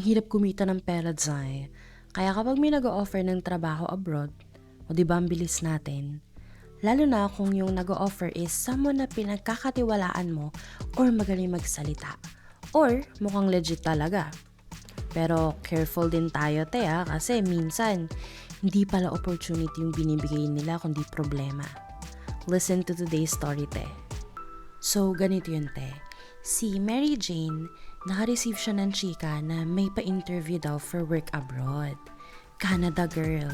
hirap kumita ng pera, Zay. Kaya kapag may nag-offer ng trabaho abroad, o di ba ang bilis natin, lalo na kung yung nag-offer is someone na pinagkakatiwalaan mo or magaling magsalita, or mukhang legit talaga. Pero careful din tayo, te, ah, kasi minsan, hindi pala opportunity yung binibigay nila kundi problema. Listen to today's story, te. So, ganito yun, te. Si Mary Jane, naka-receive siya ng chika na may pa-interview daw for work abroad. Canada girl.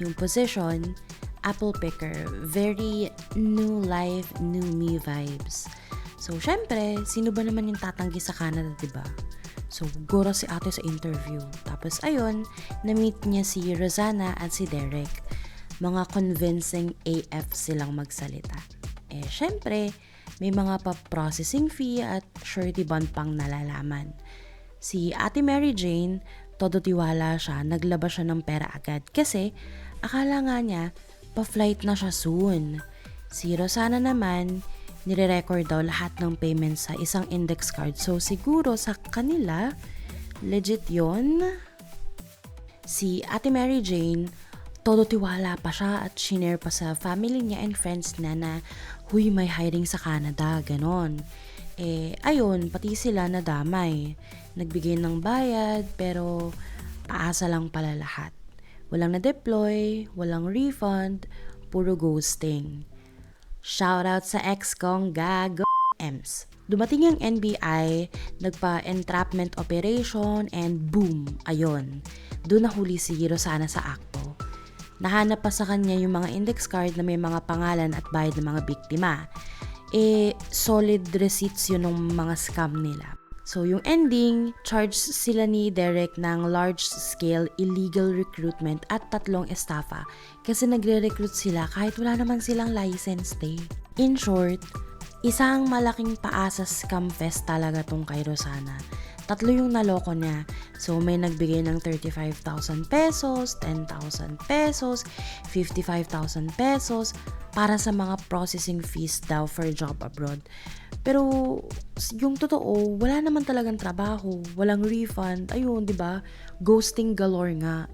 Yung position, apple picker. Very new life, new me vibes. So, syempre, sino ba naman yung tatanggi sa Canada, ba? So, guro si ate sa interview. Tapos, ayun, na-meet niya si Rosanna at si Derek. Mga convincing AF silang magsalita. Eh, syempre, may mga pa-processing fee at surety bond pang nalalaman. Si Ate Mary Jane, todo tiwala siya, naglabas siya ng pera agad kasi akala nga niya pa-flight na siya soon. Si Rosana naman, nire-record daw lahat ng payments sa isang index card. So siguro sa kanila, legit yon. Si Ate Mary Jane, todo tiwala pa siya at shinare pa sa family niya and friends na na, huy may hiring sa Canada, ganon. Eh, ayun, pati sila nadamay. Nagbigay ng bayad, pero paasa lang pala lahat. Walang na-deploy, walang refund, puro ghosting. Shoutout sa ex kong gago Ems. Dumating yung NBI, nagpa-entrapment operation, and boom, ayon. Doon nahuli si Rosana sa akto. Nahanap pa sa kanya yung mga index card na may mga pangalan at bayad ng mga biktima. Eh, solid receipts yun ng mga scam nila. So, yung ending, charged sila ni Derek ng large-scale illegal recruitment at tatlong estafa kasi nagre-recruit sila kahit wala naman silang license day. In short, isang malaking paasa scam fest talaga tong kay Rosana. Tatlo yung naloko niya. So, may nagbigay ng 35,000 pesos, 10,000 pesos, 55,000 pesos para sa mga processing fees daw for job abroad. Pero, yung totoo, wala naman talagang trabaho, walang refund, ayun, di ba? Ghosting galore nga.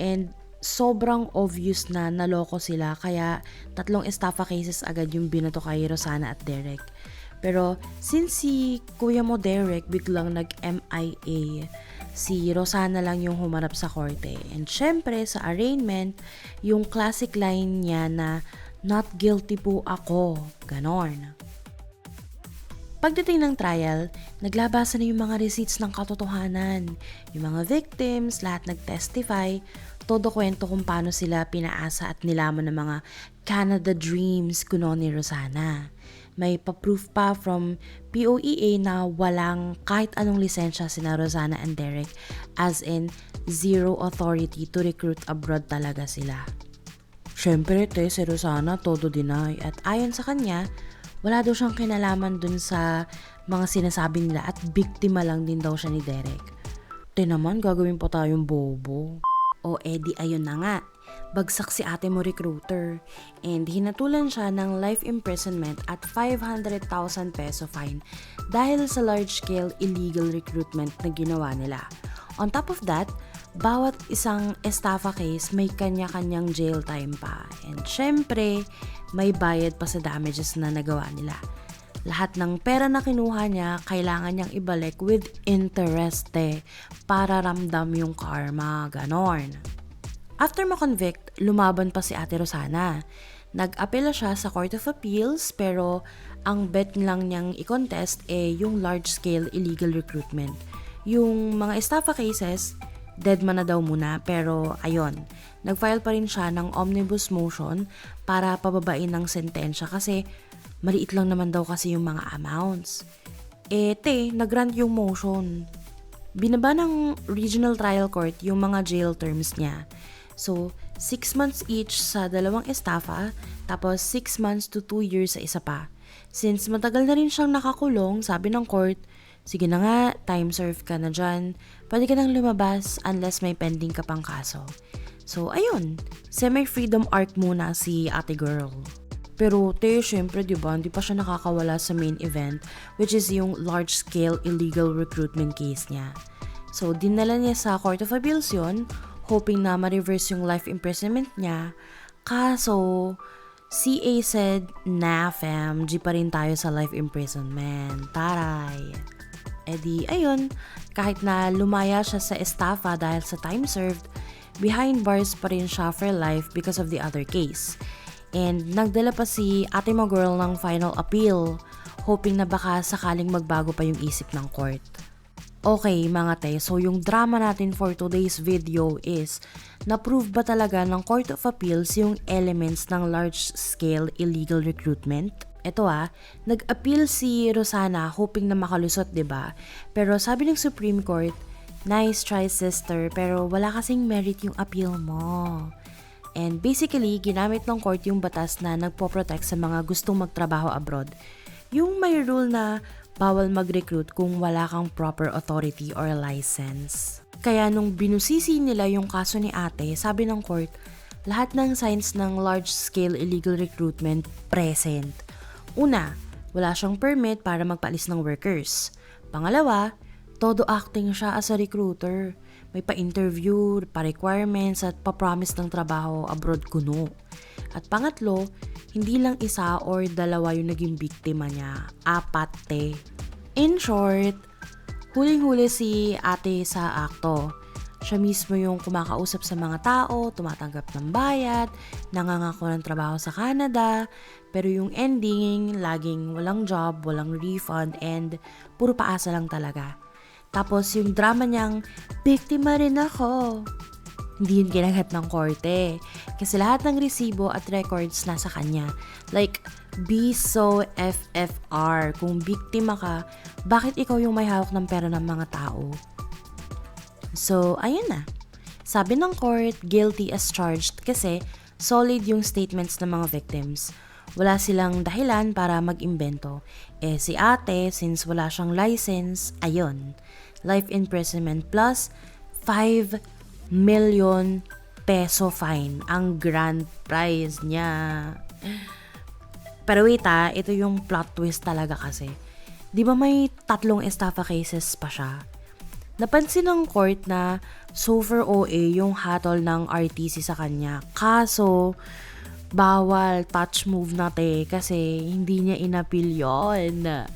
And, sobrang obvious na naloko sila, kaya tatlong estafa cases agad yung binato kay Rosana at Derek. Pero since si Kuya mo Derek biglang nag-MIA, si Rosana lang yung humarap sa korte. And syempre sa arraignment, yung classic line niya na not guilty po ako. Ganon. Pagdating ng trial, naglabasan na yung mga receipts ng katotohanan. Yung mga victims, lahat nag-testify, todo kwento kung paano sila pinaasa at nilamon ng mga Canada Dreams kuno ni Rosana. May pa-proof pa from POEA na walang kahit anong lisensya sina Rosana and Derek as in zero authority to recruit abroad talaga sila. Siyempre, te, si Rosana todo deny at ayon sa kanya, wala daw siyang kinalaman dun sa mga sinasabi nila at biktima lang din daw siya ni Derek. Te naman, gagawin pa tayong bobo. O edi ayun na nga, bagsak si ate mo recruiter and hinatulan siya ng life imprisonment at 500,000 peso fine dahil sa large-scale illegal recruitment na ginawa nila. On top of that, bawat isang estafa case may kanya-kanyang jail time pa. And syempre, may bayad pa sa damages na nagawa nila. Lahat ng pera na kinuha niya, kailangan niyang ibalik with interest eh, para ramdam yung karma, ganon. After ma-convict, lumaban pa si Ate Rosana. Nag-apela siya sa Court of Appeals pero ang bet lang niyang i-contest eh yung large-scale illegal recruitment. Yung mga estafa cases, dead man na daw muna pero ayon, nag-file pa rin siya ng omnibus motion para pababain ng sentensya kasi maliit lang naman daw kasi yung mga amounts. Eh, te, nag-grant yung motion. Binaba ng regional trial court yung mga jail terms niya. So, 6 months each sa dalawang estafa, tapos 6 months to 2 years sa isa pa. Since matagal na rin siyang nakakulong, sabi ng court, sige na nga, time serve ka na dyan, pwede ka nang lumabas unless may pending ka pang kaso. So, ayun, semi-freedom arc muna si ate girl. Pero te, syempre, di ba, hindi pa siya nakakawala sa main event, which is yung large-scale illegal recruitment case niya. So, dinala niya sa Court of Appeals yun, hoping na ma-reverse yung life imprisonment niya. Kaso, CA said, nah fam, G pa rin tayo sa life imprisonment. Taray. E di, ayun, kahit na lumaya siya sa estafa dahil sa time served, behind bars pa rin siya for life because of the other case. And nagdala pa si ate mo girl ng final appeal, hoping na baka sakaling magbago pa yung isip ng court. Okay mga te, so yung drama natin for today's video is na-prove ba talaga ng Court of Appeals yung elements ng large-scale illegal recruitment? Ito ah, nag-appeal si Rosana hoping na makalusot, ba? Pero sabi ng Supreme Court, nice try sister, pero wala kasing merit yung appeal mo. And basically, ginamit ng court yung batas na nagpo-protect sa mga gustong magtrabaho abroad. Yung may rule na bawal mag-recruit kung wala kang proper authority or license. Kaya nung binusisi nila yung kaso ni ate, sabi ng court, lahat ng signs ng large-scale illegal recruitment present. Una, wala siyang permit para magpaalis ng workers. Pangalawa, todo acting siya as a recruiter. May pa-interview, pa-requirements at pa-promise ng trabaho abroad kuno. At pangatlo, hindi lang isa or dalawa yung naging biktima niya. Apat te. In short, huling-huli si ate sa akto. Siya mismo yung kumakausap sa mga tao, tumatanggap ng bayad, nangangako ng trabaho sa Canada, pero yung ending, laging walang job, walang refund, and puro paasa lang talaga. Tapos yung drama niyang, biktima rin ako. Hindi yun ginagat ng korte. Kasi lahat ng resibo at records nasa kanya. Like, be so FFR. Kung biktima ka, bakit ikaw yung may hawak ng pera ng mga tao? So, ayun na. Sabi ng court, guilty as charged kasi solid yung statements ng mga victims. Wala silang dahilan para mag-imbento. Eh si ate, since wala siyang license, ayun, life imprisonment plus 5 million peso fine ang grand prize niya. Pero wait ah, ito yung plot twist talaga kasi. Di ba may tatlong estafa cases pa siya? Napansin ng court na super OA yung hatol ng RTC sa kanya. Kaso, bawal touch move natin kasi hindi niya inappeal yon.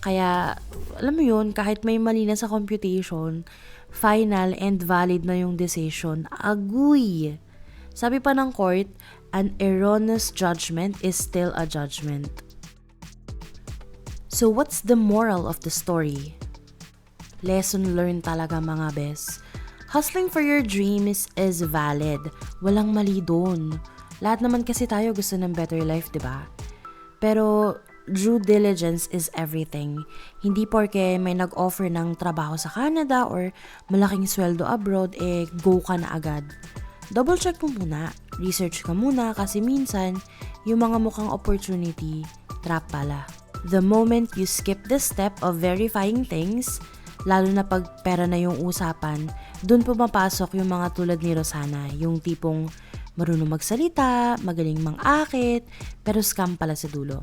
Kaya, alam mo yun, kahit may mali na sa computation, final and valid na yung decision. Aguy! Sabi pa ng court, an erroneous judgment is still a judgment. So what's the moral of the story? Lesson learned talaga mga bes. Hustling for your dreams is valid. Walang mali doon. Lahat naman kasi tayo gusto ng better life, di ba? Pero due diligence is everything. Hindi porke may nag-offer ng trabaho sa Canada or malaking sweldo abroad, eh go ka na agad. Double check mo muna. Research ka muna kasi minsan, yung mga mukhang opportunity, trap pala. The moment you skip the step of verifying things, lalo na pag pera na yung usapan, dun pumapasok yung mga tulad ni Rosana, yung tipong marunong magsalita, magaling mang-akit, pero scam pala sa dulo.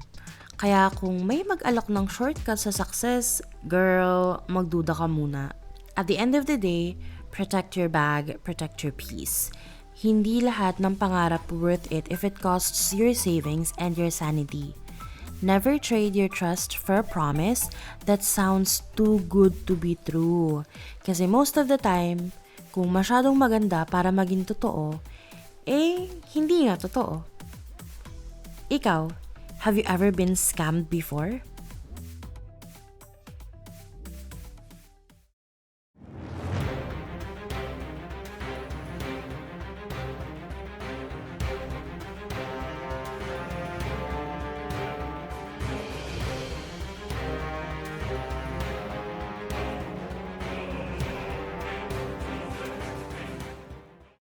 Kaya kung may mag-alok ng shortcut sa success, girl, magduda ka muna. At the end of the day, protect your bag, protect your peace. Hindi lahat ng pangarap worth it if it costs your savings and your sanity. Never trade your trust for a promise that sounds too good to be true. Kasi most of the time, kung masyadong maganda para maging totoo, eh, hindi nga totoo. Ikaw, have you ever been scammed before?